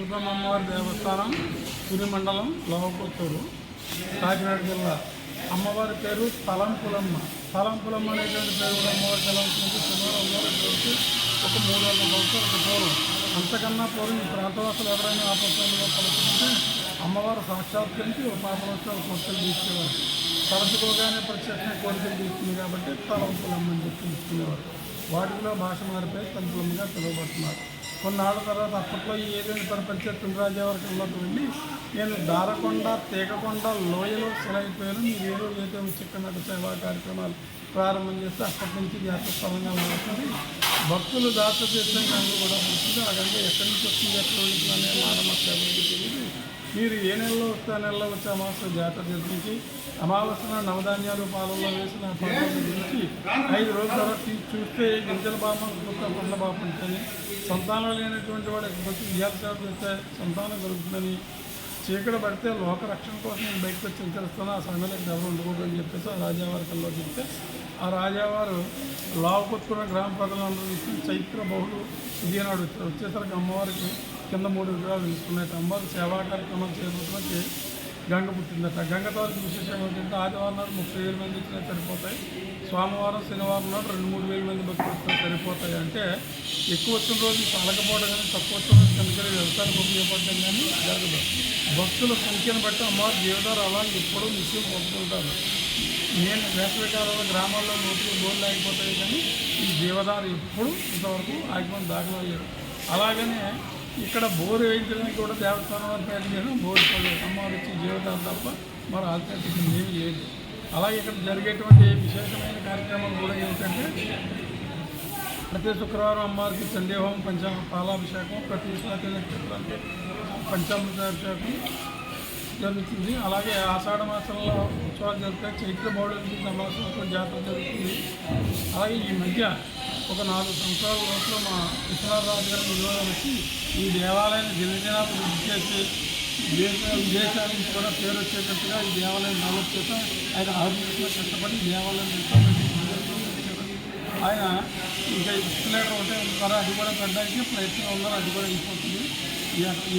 చెప్పండి అమ్మవారి దేవస్థానం పురి మండలం లోహపుత్తూరు కాకినాడ జిల్లా. అమ్మవారి పేరు తలంపులమ్మ. తలంపులమ్మ అనేటువంటి పేరు కూడా అమ్మవారి తలంపులకి సుమారు అమ్మవారి పేరుకి ఒక మూడు వందల సంవత్సరాల పూర్వం. అంతకన్నా పూర్వం ఈ ప్రాంతవాసులు ఎవరైనా ఆ పుస్తకంలో కలుపుకుంటే అమ్మవారు సాక్షాత్కరించి ఒక పాపలోత్సవాలు కోరికలు తీసుకునేవారు తరచుకోగానే ప్రత్యక్ష కోరికలు తీసుకుంది కాబట్టి తలంపులమ్మ అని చెప్పి తీసుకునేవారు వాటిలో భాష మారిపోయి తలుపులమ్మగా పిలువబడుతున్నారు కొన్నాళ్ళ తర్వాత అప్పట్లో ఈ ఏదైనా ప్రపంచ తుండ్రాజావరకంలోకి వెళ్ళి నేను దారకొండ తీగకొండ లోయలో సెలైపోయాను మీరు ఏదో ఏదో చిక్కనట్టు సేవా కార్యక్రమాలు ప్రారంభం చేస్తే అప్పటి నుంచి జాతర స్థలంగా మారుతుంది. భక్తులు దాత చేసిన కూడా పుడుతుంది అక్కడ ఎక్కడి నుంచి వస్తుంది ఎక్కడ వెళ్తుంది అనే మాట మాకు ఎవరికి తెలియదు. మీరు ఏ నెలలో వస్తే ఆ నెలలో వచ్చే అమావాస్య జాతర జరిపించి అమావాస్యన నవధాన్యాలు పాలల్లో వేసిన పండుగ గురించి ఐదు రోజుల తర్వాత చూస్తే గింజల బామ కొండ బామ ఉంటుంది సంతానం లేనటువంటి వాడు వచ్చి ఇయ్యాల సేవ చేస్తే సంతానం కలుగుతుందని చీకట పడితే లోక రక్షణ కోసం నేను బయటకు వచ్చి తెలుస్తాను ఆ సమయంలో ఎవరు ఉండకూడదు అని చెప్పేసి ఆ రాజావారి కల్లో చెప్తే ఆ రాజావారు లావుకొత్తుకున్న గ్రామ ప్రజలందరూ తీసుకుని చైత్ర బహుళ ఇదేనాడు వచ్చేసరికి అమ్మవారికి కింద మూడు విగ్రహాలు తీసుకున్నాయి అమ్మవారి సేవా కార్యక్రమాలు చేపట్టడానికి గంగ పుట్టిందట. గంగ తర్వాత విశేషం ఏంటంటే ఆదివారం నాడు ముప్పై వేల మంది వచ్చినా సరిపోతాయి సోమవారం శనివారం నాడు రెండు మూడు వేల మంది భక్తులు వచ్చినా సరిపోతాయి అంటే ఎక్కువ వచ్చిన రోజు పలకపోవడం కానీ తక్కువ వచ్చిన రోజు కనుక వ్యవసాయానికి ఉపయోగపడడం కానీ జరగదు. భక్తుల సంఖ్యను బట్టి అమ్మవారి జీవితాలు అలా ఎప్పుడూ నిత్యం పొందుతుంటారు నేను వేసవికాలంలో గ్రామాల్లో నోట్లు బోర్లు ఆగిపోతాయి కానీ ఈ జీవదారు ఎప్పుడు ఇంతవరకు ఆగిపోయిన దాఖలు అయ్యారు. అలాగనే ఇక్కడ బోరు వేయించడానికి కూడా దేవస్థానం పేరు చేయడం బోరు పడలేదు అమ్మవారు వచ్చి జీవితాలు తప్ప మరి ఆధ్యాత్మికం ఏమీ లేదు. అలాగే ఇక్కడ జరిగేటువంటి విశేషమైన కార్యక్రమాలు కూడా ఏమిటంటే ప్రతి శుక్రవారం అమ్మవారికి చండీహోమం పంచామ పాలాభిషేకం ప్రతి స్వాతి నక్షత్రానికి పంచామృతాభిషేకం జరుగుతుంది. అలాగే ఆషాఢ మాసంలో ఉత్సవాలు జరుగుతాయి. చైత్ర బౌళకి సమాసంతో జాతర జరుగుతుంది. అలాగే ఈ మధ్య ఒక నాలుగు సంవత్సరాల లోపల మా విశ్వనాథరాజు గారి నిలువలో వచ్చి ఈ దేవాలయాన్ని దినదినాభివృద్ధి చేసి దేశ విదేశాల నుంచి కూడా పేరు వచ్చేటట్టుగా ఈ దేవాలయం డెవలప్ చేస్తాం. ఆయన ఆరోగ్యంగా కష్టపడి దేవాలయం ఆయన ఇంకా ఇస్తలేరు ఉంటే ఉంటారు అది కూడా పెట్టడానికి ప్రయత్నం ఉన్నారు అది కూడా అయిపోతుంది.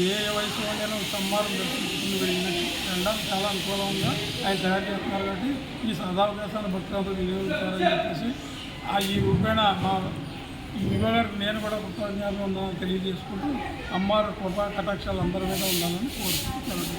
ఏ వయసు వాళ్ళైనా సమ్మారం దర్శించుకుని వెళ్ళినట్టు వెళ్ళడానికి చాలా అనుకూలంగా ఆయన తయారు చేస్తున్నారు కాబట్టి ఈ సదావకాశాన్ని భక్తులతో వినియోగిస్తారని చెప్పేసి ఈ రూపేణ మా ఈ నేను కూడా కృతజ్ఞతలు ఉందని తెలియజేసుకుంటూ అమ్మారు కృపా కటాక్షాలు అందరి మీద ఉండాలని కోరుకుంటున్నాను.